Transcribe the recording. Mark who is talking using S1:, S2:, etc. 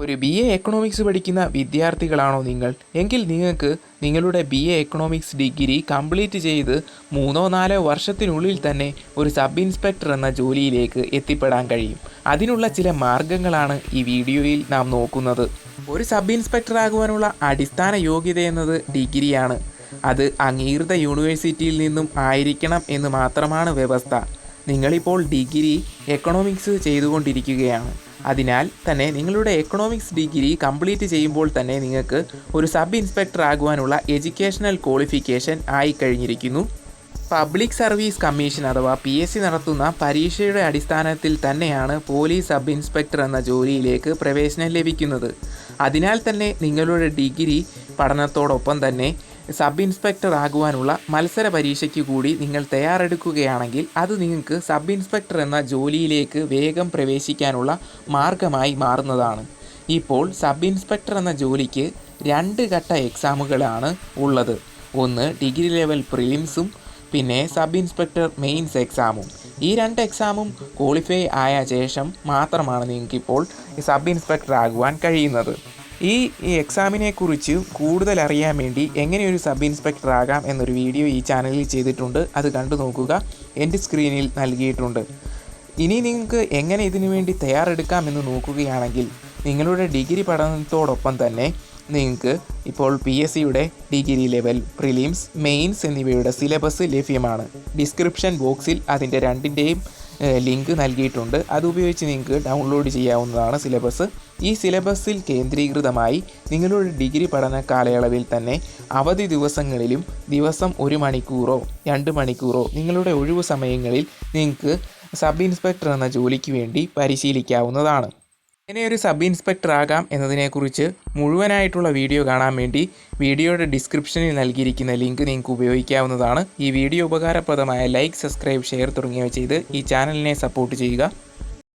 S1: ഒരു B A economics പഠിക്കുന്ന വിദ്യാർത്ഥികളാണോ നിങ്ങൾ? എങ്കിൽ നിങ്ങൾക്ക് നിങ്ങളുടെ B A economics degree complete ചെയ്ത് മൂന്നോ നാലോ വർഷത്തിനുള്ളിൽ തന്നെ ഒരു സബ് ഇൻസ്പെക്ടർ എന്ന ജോലിയിലേക്ക് എത്തിപ്പെടാൻ കഴിയും. അതിനുള്ള ചില മാർഗങ്ങളാണ് ഈ വീഡിയോയിൽ നാം നോക്കുന്നത്. ഒരു സബ് ഇൻസ്പെക്ടർ ആകുവാനുള്ള അടിസ്ഥാന യോഗ്യത എന്നത് ഡിഗ്രിയാണ്. അത് അംഗീകൃത യൂണിവേഴ്സിറ്റിയിൽ നിന്നും ആയിരിക്കണം എന്ന് മാത്രമാണ് വ്യവസ്ഥ. നിങ്ങളിപ്പോൾ ഡിഗ്രി എക്കണോമിക്സ് ചെയ്തുകൊണ്ടിരിക്കുകയാണ്. അതിനാൽ തന്നെ നിങ്ങളുടെ എക്കണോമിക്സ് ഡിഗ്രി കംപ്ലീറ്റ് ചെയ്യുമ്പോൾ തന്നെ നിങ്ങൾക്ക് ഒരു സബ് ഇൻസ്പെക്ടർ ആകുവാനുള്ള എഡ്യൂക്കേഷണൽ ക്വാളിഫിക്കേഷൻ ആയിക്കഴിഞ്ഞിരിക്കുന്നു പബ്ലിക് സർവീസ് കമ്മീഷൻ അഥവാ പി എസ് സി നടത്തുന്ന പരീക്ഷയുടെ അടിസ്ഥാനത്തിൽ തന്നെയാണ് പോലീസ് സബ് ഇൻസ്പെക്ടർ എന്ന ജോലിയിലേക്ക് പ്രവേശനം ലഭിക്കുന്നത്. അതിനാൽ തന്നെ നിങ്ങളുടെ ഡിഗ്രി പഠനത്തോടൊപ്പം തന്നെ സബ് ഇൻസ്പെക്ടർ ആകുവാനുള്ള മത്സര പരീക്ഷയ്ക്ക് കൂടി നിങ്ങൾ തയ്യാറെടുക്കുകയാണെങ്കിൽ അത് നിങ്ങൾക്ക് സബ് ഇൻസ്പെക്ടർ എന്ന ജോലിയിലേക്ക് വേഗം പ്രവേശിക്കാനുള്ള മാർഗമായി മാറുന്നതാണ്. ഇപ്പോൾ സബ് ഇൻസ്പെക്ടർ എന്ന ജോലിക്ക് രണ്ട് ഘട്ട എക്സാമുകളാണ് ഉള്ളത്. ഒന്ന് ഡിഗ്രി ലെവൽ പ്രിലിംസും പിന്നെ സബ് ഇൻസ്പെക്ടർ മെയിൻസ് എക്സാമും. ഈ രണ്ട് എക്സാമും ക്വാളിഫൈ ആയ ശേഷം മാത്രമാണ് നിങ്ങൾക്കിപ്പോൾ സബ് ഇൻസ്പെക്ടർ ആകുവാൻ കഴിയുന്നത്. ഈ എക്സാമിനെക്കുറിച്ച് എക്സാമിനെ കുറിച്ച് കൂടുതൽ അറിയാൻ വേണ്ടി എങ്ങനെ ഒരു സബ് ഇൻസ്പെക്ടർ ആകാം എന്നൊരു വീഡിയോ ഈ ചാനലിൽ ചെയ്തിട്ടുണ്ട്. അത് കണ്ടു നോക്കുക. എന്റെ സ്ക്രീനിൽ നൽകിയിട്ടുണ്ട്. ഇനി നിങ്ങൾക്ക് എങ്ങനെ ഇതിനു വേണ്ടി തയ്യാറെടുക്കാമെന്ന് നോക്കുകയാണെങ്കിൽ നിങ്ങളുടെ ഡിഗ്രി പഠനത്തോടൊപ്പം തന്നെ നിങ്ങൾക്ക് ഇപ്പോൾ പി എസ് സിയുടെ ഡിഗ്രി ലെവൽ പ്രിലിംസ് മെയിൻസ് എന്നിവയുടെ സിലബസ് ലഭ്യമാണ്. ഡിസ്ക്രിപ്ഷൻ ബോക്സിൽ അതിന്റെ രണ്ടിന്റെയും ലിങ്ക് നൽകിയിട്ടുണ്ട്. അതുപയോഗിച്ച് നിങ്ങൾക്ക് ഡൗൺലോഡ് ചെയ്യാവുന്നതാണ് സിലബസ് ഈ സിലബസിൽ കേന്ദ്രീകൃതമായി നിങ്ങളുടെ ഡിഗ്രി പഠന കാലയളവിൽ തന്നെ അവധി ദിവസങ്ങളിലും ദിവസം ഒരു മണിക്കൂറോ രണ്ട് മണിക്കൂറോ നിങ്ങളുടെ ഒഴിവു സമയങ്ങളിൽ നിങ്ങൾക്ക് സബ് ഇൻസ്പെക്ടർ എന്ന ജോലിക്ക് വേണ്ടി പരിശീലിക്കാവുന്നതാണ്. എങ്ങനെ ഒരു സബ് ഇൻസ്പെക്ടർ ആകാം എന്നതിനെക്കുറിച്ച് മുഴുവനായിട്ടുള്ള വീഡിയോ കാണാൻ വേണ്ടി വീഡിയോയുടെ ഡിസ്ക്രിപ്ഷനിൽ നൽകിയിരിക്കുന്ന ലിങ്ക് നിങ്ങൾക്ക് ഉപയോഗിക്കാവുന്നതാണ്. ഈ വീഡിയോ ഉപകാരപ്രദമായ ലൈക്ക് സബ്സ്ക്രൈബ് ഷെയർ തുടങ്ങിയവ ചെയ്ത് ഈ ചാനലിനെ സപ്പോർട്ട് ചെയ്യുക.